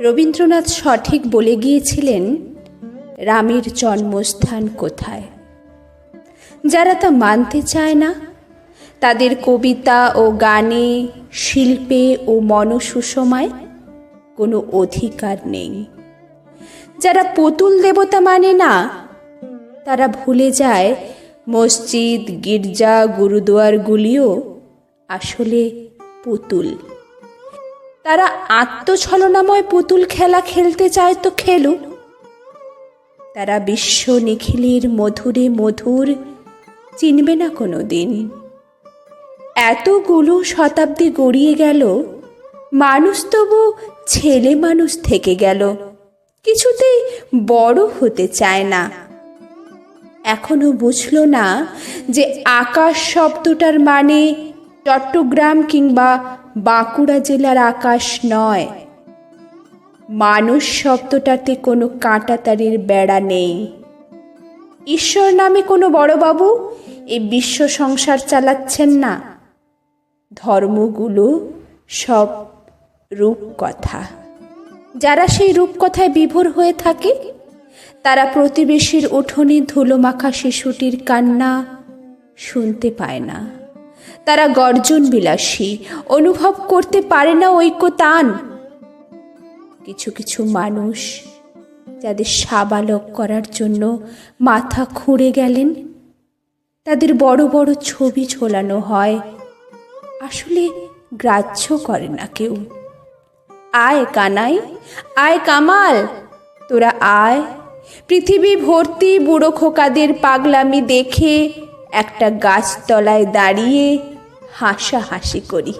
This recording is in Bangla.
রবীন্দ্রনাথ সঠিক বলে গিয়েছিলেন, রামের জন্মস্থান কোথায়? যারা তা মানতে চায় না, তাদের কবিতা ও গানে, শিল্পে ও মনসুষমায় কোনো অধিকার নেই। যারা পুতুল দেবতা মানে না, তারা ভুলে যায় মসজিদ, গির্জা, গুরুদুয়ারগুলিও আসলে পুতুল। তারা আত্মছলনাময় পুতুল খেলা খেলতে চায় তো খেলুক। তারা বিশ্ব নিখিলের মধুরে মধুর চিনবে না কোনো দিন এতগুলো শতাব্দী গড়িয়ে গেল, মানুষ তবু ছেলে মানুষ থেকে গেল, কিছুতেই বড় হতে চায় না। এখনও বুঝলো না যে আকাশ শব্দটার মানে চট্টগ্রাম কিংবা বাঁকুড়া জেলার আকাশ নয়। মানুষ শব্দটাতে কোনো কাঁটাতারির বেড়া নেই। ঈশ্বর নামে কোনো বড়বাবু এই বিশ্ব সংসার চালাচ্ছেন না। ধর্মগুলো সব রূপকথা। যারা সেই রূপকথায় বিভোর হয়ে থাকে, তারা প্রতিবেশীর উঠোনে ধুলোমাখা শিশুটির কান্না শুনতে পায় না। তারা গর্জন বিলাসী, অনুভব করতে পারে না ঐক্য তান কিছু কিছু মানুষ যাদের সাবালক করার জন্য মাথা খুঁড়ে গেলেন, তাদের বড় বড় ছবি ঝোলানো হয়। আসলে গ্রাহ্য করে না কেউ। আয় কানাই, আয় কামাল, তোরা আয়। পৃথিবী ভর্তি বুড়ো খোকাদের পাগলামি দেখে একটা গাছতলায় দাঁড়িয়ে হাসাহাসি করি।